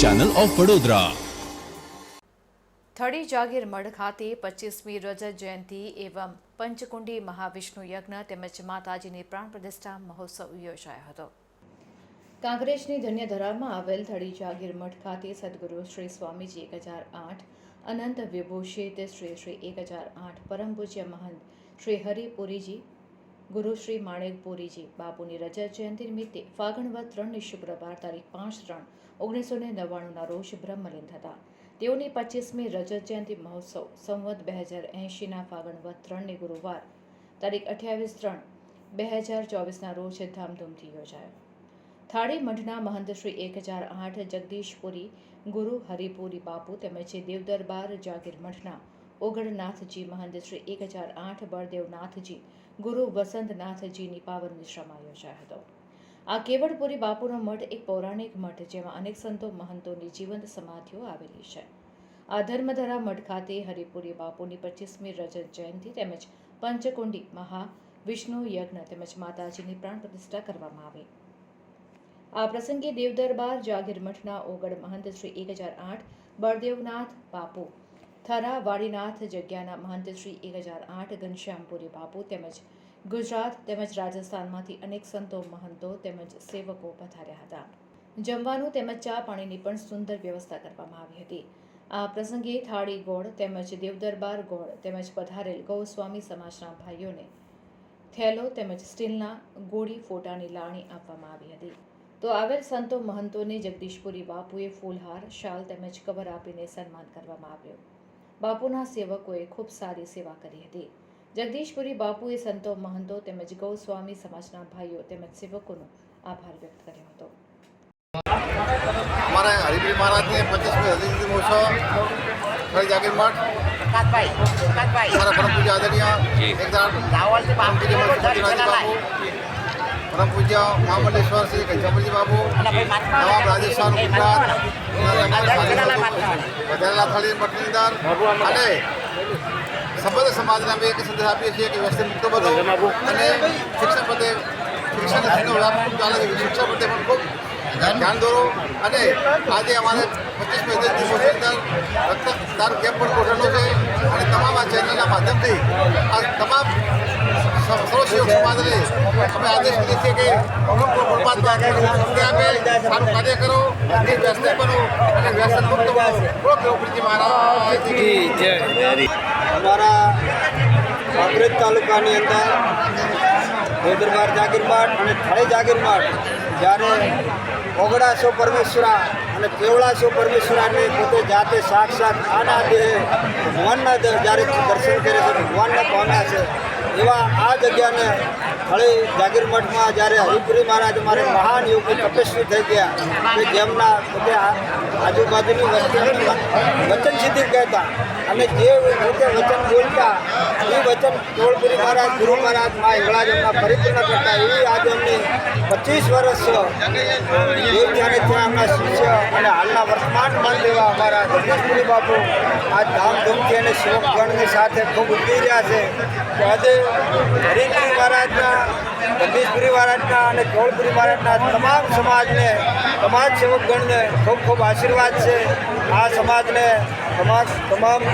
Channel of Vadodara થડી જાગીર મઢ ખાતે પચીસમી રજત જયંતિ એવમ પંચકુંડી મહાવિષ્ણુ યજ્ઞ તેમજ માતાજીની પ્રાણ પ્રતિષ્ઠા મહોત્સવ યોજાયો હતો. કાંગ્રેસની ધન્યધરામાં આવેલ થડી જાગીર મઠ ખાતે સદગુરુ શ્રી સ્વામીજી એક હજાર આઠ અનંત વિભૂષિત શ્રી શ્રી એક હજાર આઠ પરમ પૂજ્ય મહંત શ્રી હરિપુરીજી ગુરુ શ્રી માણેકપુરીજી બાપુની રજત જયંતિ નિમિત્તે ફાગણવદ ત્રણની શુક્રવાર તારીખ પાંચ ત્રણ ઓગણીસો ને નવ્વાણુંના રોજ બ્રહ્મલીન હતા તેઓની પચીસમી રજત જયંતિ મહોત્સવ સંવત બે હજાર એંશીના ફાગણવદ ત્રણની ગુરુવાર તારીખ અઠ્યાવીસ ત્રણ બે હજાર ચોવીસના રોજ ધામધૂમથી યોજાયો. થાળી મઠના મહંત શ્રી એક હજાર આઠ જગદીશપુરી ગુરુ હરિપુરી બાપુ તેમજ દેવદરબાર જાગીર મઠના ઓગણનાથજી મહંત શ્રી એક હજાર આઠ બળદેવનાથજી, ગુરુ વસંતનાથજીની પાવન નિશ્રામાં યોજાયો હતો. આ કેવડપુરી બાપુનો મઠ એક પૌરાણિક મઠ જેમાં અનેક સંતો મહંતોની જીવંત સમાધિઓ આવેલી છે. આ ધર્મધરા મઠ ખાતે હરિપુરી બાપુની પચીસમી રજત જયંતિ તેમજ પંચકુંડી મહા વિષ્ણુ યજ્ઞ તેમજ માતાજીની પ્રાણ પ્રતિષ્ઠા કરવામાં આવી. આ પ્રસંગે દેવદરબાર જાગીર મઠના ઓગળ મહંત શ્રી એક હજાર આઠ બળદેવનાથ બાપુ થરા વાડીનાથ જગ્યાના મહંત શ્રી એક હજાર આઠ ઘનશ્યામપુરી બાપુ તેમજ ગુજરાત તેમજ રાજસ્થાનમાંથી અનેક સંતો મહંતો તેમજ સેવકો પધાર્યા હતા. જમવાનું તેમજ ચા પાણીની પણ સુંદર વ્યવસ્થા કરવામાં આવી હતી. આ પ્રસંગે થાળી ગોળ તેમજ દેવદરબાર ગોળ તેમજ પધારેલ ગૌસ્વામી સમાજના ભાઈઓને થેલો તેમજ સ્ટીલના ગોળી ફોટાની લાણી આપવામાં આવી હતી. તો આવેલ સંતો મહંતોને જગદીશપુરી બાપુએ ફૂલહાર, શાલ તેમજ કવર આપીને સન્માન કરવામાં આવ્યું. બાપુના સેવકોએ ખૂબ સારી સેવા કરી હતી. જગદીશપુરી બાપુએ સંતો મહંતો તેમજ ગૌસ્વામી સમાજના ભાઈઓ તેમજ સેવકોનો આભાર વ્યક્ત કર્યો હતો. અમારા હરિભાઈ મહારાજને પચીસમી હરિજી મહોત્સવ ખરી જાગીર મઠ પ્રકાશભાઈ પ્રકાશભાઈ. અમારા પરમ પૂજા આદરણીય એકદમ રાવલ બાપુ. પરમ પૂજ્ય મહામલેશ્વર શ્રી ઘનશ્યામજી બાબુ નવાબ રાજેશ્વર ગુજરાત ગધેલા થળી પટણીદાર અને સંબંધ સમાજને અમે એક સંદેશ આપીએ છીએ કે વ્યસ્ત મુક્ત બધો અને શિક્ષણ પ્રત્યે શિક્ષણ ચાલે છે. શિક્ષણ પ્રત્યે પણ ખૂબ ધ્યાન દોરો. અને આજે અમારે પચીસ પચીસ દિવસો અંદર રક્તદાન કેમ્પ પણ ગોઠવેલો છે. અને તમામ આ ચેનલના માધ્યમથી આ તમામ સર્વસેવક સમાજને અમે આદેશ કરીએ છીએ કે પરમાત્મા કે આપે સારું કાર્ય કરો અને વ્યસ્ત બનો અને વ્યસન મુક્ત બનો. બોલો મહારાજ. અમારા કાંકરેજ તાલુકાની અંદર દેવદરબાર જાગીરમાટ અને થળે જાગીરમાટ જ્યારે ઓગણાસો પરમેશ્વરા અને કેવળાસો પરમેશ્વરાને પોતે જાતે સાક્ષાત આના દેહ ભગવાનના જ્યારે દર્શન કરે છે ભગવાનના પામ્યા છે એવા આ જગ્યાને હળી જાગીર મઠમાં જ્યારે હરિપુરી મહારાજ અમારે મહાન યોગી તપસ્વી થઈ ગયા કે જેમના પોતે આજુબાજુની વચન સિદ્ધિ કહેતા અને જે રીતે વચન બોલતા, એ વચન ટોળપુરી મહારાજ, ગુરુ મહારાજ, મા હિંગળાજ પરિપૂર્ણ કરતા એવી આજે અમને પચીસ વર્ષ યોગી અને ત્યાં એમના શિષ્ય અને હાલના વર્તમાન માન લેવા અમારા જગદીશપુરી બાપુ આ ધામધૂમથી અને સેવકગણની સાથે ખૂબ ઉતરી રહ્યા છે. આજે હરિપુરી મહારાજના જગદીશપુરી મહારાજના અને ધોળપુરી મહારાજના તમામ સમાજને, સમાજ સેવકગણને ખૂબ ખૂબ આશીર્વાદ છે. આ સમાજને તમામ તમામ